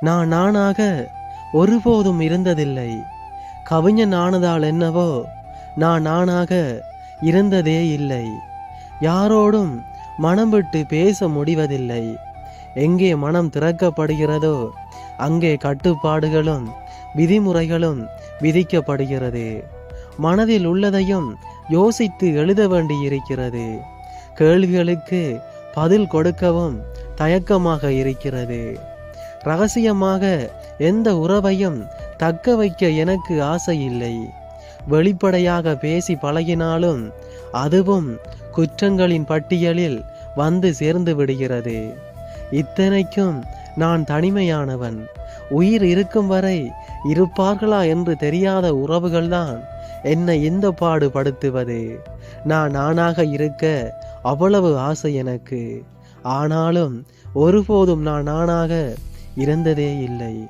நான் நானாக ஒருபோதும் இருந்ததில்லை. கவிஞன் ஆனதால் என்னவோ நான் நானாக இருந்ததே இல்லை. யாரோடும் மனம் விட்டு பேச முடிவதில்லை. எங்கே மனம் திறக்கப்படுகிறதோ அங்கே கட்டுப்பாடுகளும் விதிமுறைகளும் விதிக்கப்படுகிறது. மனதில் உள்ளதையும் யோசித்து எழுத வேண்டியிருக்கிறது. கேள்விகளுக்கு பதில் கொடுக்கவும் தயக்கமாக இருக்கிறது. ரகசியமாக எந்த உறவையும் தக்க வைக்க எனக்கு ஆசை இல்லை வெளிப்படையாக பேசி பழகினாலும் அதுவும் குற்றங்களின் பட்டியலில் வந்து சேர்ந்து விடுகிறது. இத்தனைக்கும் நான் தனிமையானவன். உயிர் இருக்கும் வரை இருப்பார்களா என்று தெரியாத உறவுகள்தான் என்னை இந்த பாடுபடுத்துவது? நான் நானாக இருக்க அவ்வளவு ஆசை எனக்கு. ஆனாலும் ஒருபோதும் நான் நானாக இருந்ததே இல்லை.